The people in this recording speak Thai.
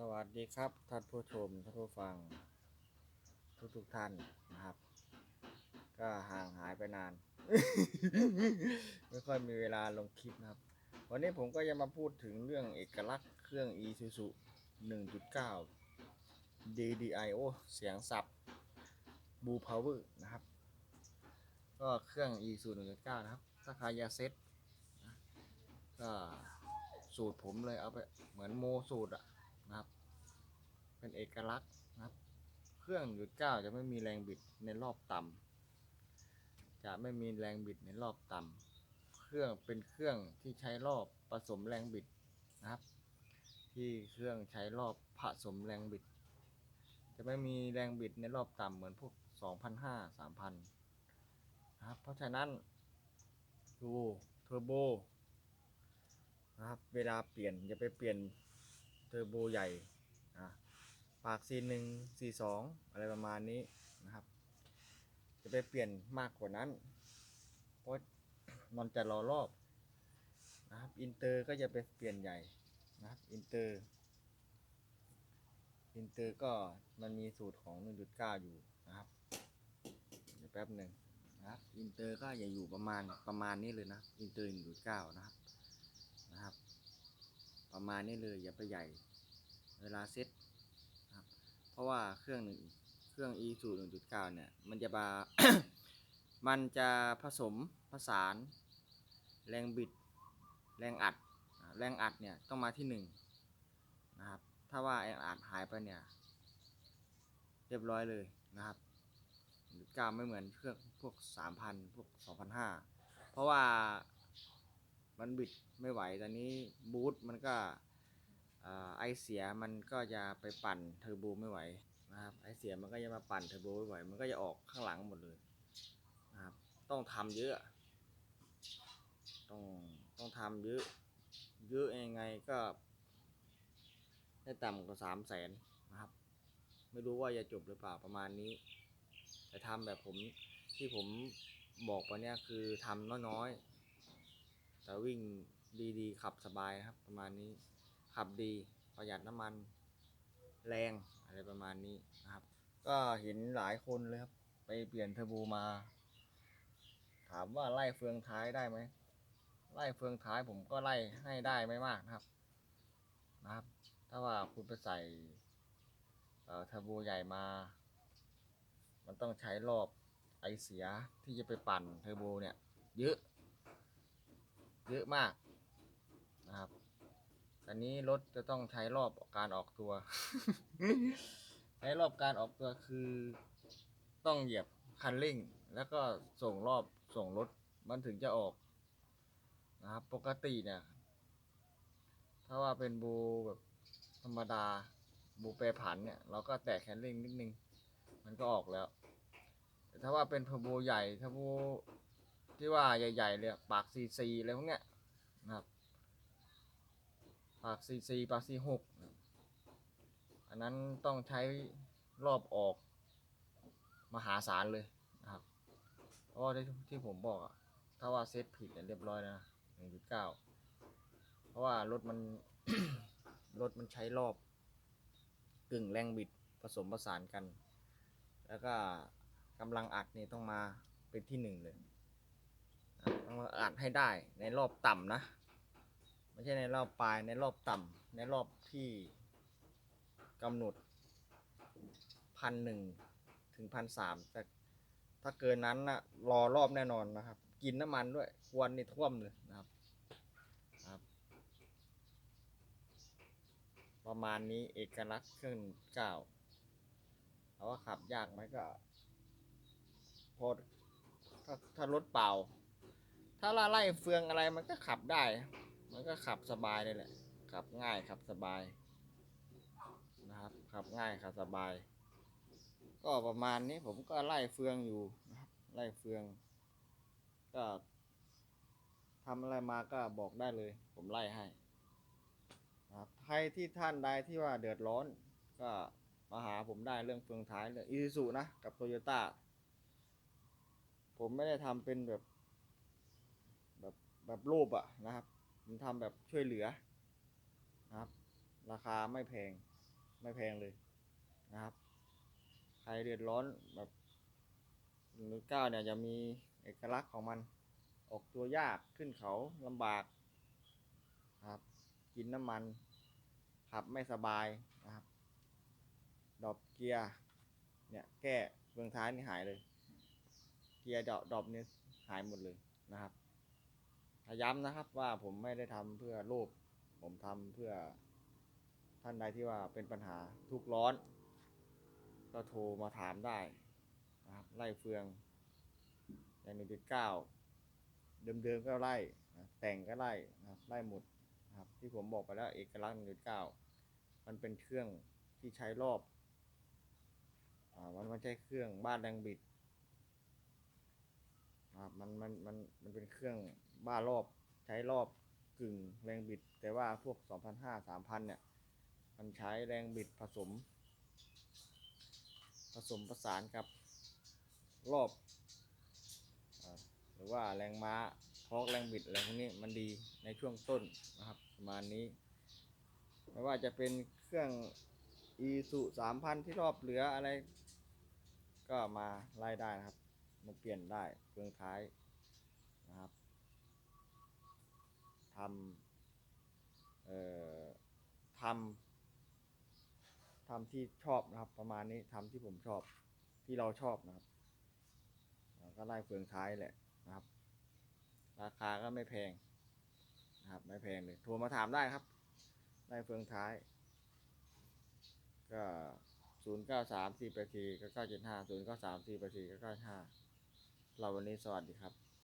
สวัสดีครับท่านผู้ชมท่านผู้ฟัง ทุกทุกท่านนะครับ ก็ห่างหายไปนาน ไม่ค่อยมีเวลาลงคลิปนะครับ วันนี้ผมก็จะมาพูดถึงเรื่องเอกลักษณ์เครื่อง Isuzu 1.9 DDIO เสียงสับ Blue Power นะครับ ก็เครื่อง Isuzu 1.9 นะครับ ถ้าใครอยากเซ็ตก็สูตรผมเลยเอาไปเหมือนโมสูตรอะ นะครับ เป็นเอกลักษณ์นะครับ เครื่องหยุดเก้าจะไม่มีแรงบิดในรอบต่ำจะไม่มีแรงบิดในรอบต่ำเครื่องเป็นเครื่องที่ใช้รอบผสมแรงบิดนะครับ ที่เครื่องใช้รอบผสมแรงบิด จะไม่มีแรงบิดในรอบต่ำเหมือนพวก2,500 3,000นะครับ เพราะฉะนั้นดูเทอร์โบนะครับ เวลาเปลี่ยนอย่าไปเปลี่ยน อร์โบใหญ่อะปาก C1 C2 อะไรประมาณนี้นะครับ จะไปเปลี่ยนมากกว่านั้น เพราะมันจะรอรอบนะครับอินเตอร์ก็จะไปเปลี่ยนใหญ่นะครับอินเตอร์อินเตอร์ก็มันมีสูตรของ 1.9 อยู่นะครับเดี๋ยวแป๊บหนึ่งนะครับอินเตอร์ก็อย่าอยู่ประมาณประมาณนี้เลยนะอินเตอร์1.9 นะครับนะครับ ประมาณนี้เลยอย่าไปใหญ่ เวลาเซ็ตครับเพราะว่าเครื่องหนึ่งเครื่อง e สูตร1.9เก้าเนี่ย มันจะบา มันจะผสมผสาน แรงบิด แรงอัด แรงอัดเนี่ยต้องมาที่หนึ่งนะครับ ถ้าว่าแรงอัดหายไปเนี่ย เรียบร้อยเลยนะครับ1.9ไม่เหมือนเครื่องพวก3,000พวก2,500เพราะว่า มันบิดไม่ไหวตอนนี้บูทมันก็ไอเสียมันก็จะไปปั่นเทอร์โบไม่ไหวนะครับไอเสียมันก็จะมาปั่นเทอร์โบไม่ไหว มันก็จะออกข้างหลังหมดเลยนะครับต้องทำเยอะ ต้องต้องทำเยอะ เยอะยังไงก็ได้ต่ำกว่าสามแสนนะครับ ไม่รู้ว่าจะจบหรือเปล่าประมาณนี้ แต่ทำแบบผมที่ผมบอกไปเนี่ยคือทำน้อยๆ แต่วิ่งดีๆ ขับสบายนะครับ ประมาณนี้ขับดีประหยัดน้ำมันแรงอะไรประมาณนี้นะครับ ก็เห็นหลายคนเลยครับ ไปเปลี่ยนเทอร์โบมา ถามว่าไล่เฟืองท้ายได้ไหมไล่เฟืองท้ายผมก็ไล่ให้ได้ไม่มากนะครับ นะครับ ถ้าว่าคุณไปใส่เอ่อเทอร์โบใหญ่มา มันต้องใช้รอบไอเสียที่จะไปปั่นเทอร์โบเนี่ย เยอะ เยอะมากนะครับอันนี้รถจะต้องใช้รอบการออกตัว ใช้รอบการออกตัวคือ ต้องเหยียบคันเร่ง แล้วก็ส่งรอบส่งรถมันถึงจะออกนะครับปกติเนี่ยถ้าว่าเป็นบูแบบธรรมดาบูแปรผันเนี่ย เราก็แตะแคนเร่งนิดนึง มันก็ออกแล้ว แต่ถ้าว่าเป็นเทอร์โบใหญ่เทอร์โบ ที่ว่าใหญ่ๆเลยปากซีซีอะไรพวกเนี้ยนะครับปากซีซีปากซีหกอันนั้นต้องใช้รอบออกมหาศาลเลยนะครับเพราะที่ที่ผมบอกอะถ้าว่าเซตผิดเนี่ยเรียบร้อยนะหนึ่งจุดเก้าเพราะว่ารถมัน รถมันใช้รอบ กึ่งแรงบิดผสมผสานกัน แล้วก็กำลังอัดนี่ต้องมาเป็นที่หนึ่งเลย มาอัดให้ได้ในรอบต่ำนะ ไม่ใช่ในรอบปลายในรอบต่ำในรอบที่กำหนดพันหนึ่งถึงพันสามแต่ถ้าเกินนั้นนะรอรอบแน่นอนนะครับ กินน้ำมันด้วย ควันนี่ท่วมเลยนะครับครับ ประมาณนี้เอกลักษณ์เครื่องเก้าเอาว่าขับยากไหมก็พอถ้าถ้ารถเปล่า ถ้าเราไล่เฟืองอะไรมันก็ขับได้ มันก็ขับสบายเลยแหละ ขับง่ายขับสบายนะครับ ขับง่ายขับสบาย ก็ประมาณนี้ผมก็ไล่เฟืองอยู่นะครับ ไล่เฟือง ก็ทำอะไรมาก็บอกได้เลย ผมไล่ให้นะครับใครที่ท่านใดที่ว่าเดือดร้อน ก็มาหาผมได้เรื่องเฟืองท้ายเรื่องอีซูซูนะ กับโตโยต้าผมไม่ได้ทำเป็นแบบ แบบแบบรูปอะนะครับผมทำแบบช่วยเหลือนะครับ ราคาไม่แพงไม่แพงเลยนะครับ ใครเดือดร้อนแบบหนึ่งเก้าเนี่ยจะมีเอกลักษณ์ของมัน ออกตัวยากขึ้นเขาลำบากนะครับ กินน้ำมัน ขับไม่สบายนะครับดอปเกียร์เนี่ยแก้เบื้องท้ายนี่หายเลย เกียร์ดอปดอปนี่หายหมดเลยนะครับ ย้ำนะครับว่าผมไม่ได้ทำเพื่อโลภผมทำเพื่อท่านใดที่ว่าเป็นปัญหาทุกร้อน ก็โทรมาถามได้นะครับไล่เฟืองอย่างหนึ่งจุดเก้าเดิมๆก็ไล่นะแต่งก็ไล่นะครับไล่หมดนะครับที่ผมบอกไปแล้วเอกลักษณ์หนึ่งจุดเก้ามันเป็นเครื่องที่ใช้รอบอ่ามันไม่ใช่เครื่องบ้านแรงบิดนะครับมันมันมันมันเป็นเครื่อง บ้ารอบใช้รอบกึ่งแรงบิด แต่ว่าพวก 2,500 3,000 เนี่ย มันใช้แรงบิดผสม ผสมผสานกับรอบอหรือว่าแรงม้าทอกแรงบิดอะไรพวกนี้มันดีในช่วงต้นนะครับ ประมาณนี้ ไม่ว่าจะเป็นเครื่อง e สุ3,000ที่รอบเหลืออะไร ก็มาไล่ได้นะครับ มาเปลี่ยนได้เครื่องท้ายนะครับ ทำเอ่อทำทำที่ชอบนะครับ ประมาณนี้ทำที่ผมชอบที่เราชอบนะครับก็ไล่เฟืองท้ายแหละนะครับ ราคาก็ไม่แพงนะครับ ไม่แพงเลยโทรมาถามได้ครับไล่เฟืองท้าย ก็ศูนย์เก้าสามสี่แปดสี่ก็เก้าเจ็ดห้าศูนย์เก้าสามสี่แปดสี่ก็เก้าห้าเราวันนี้สวัสดีครับ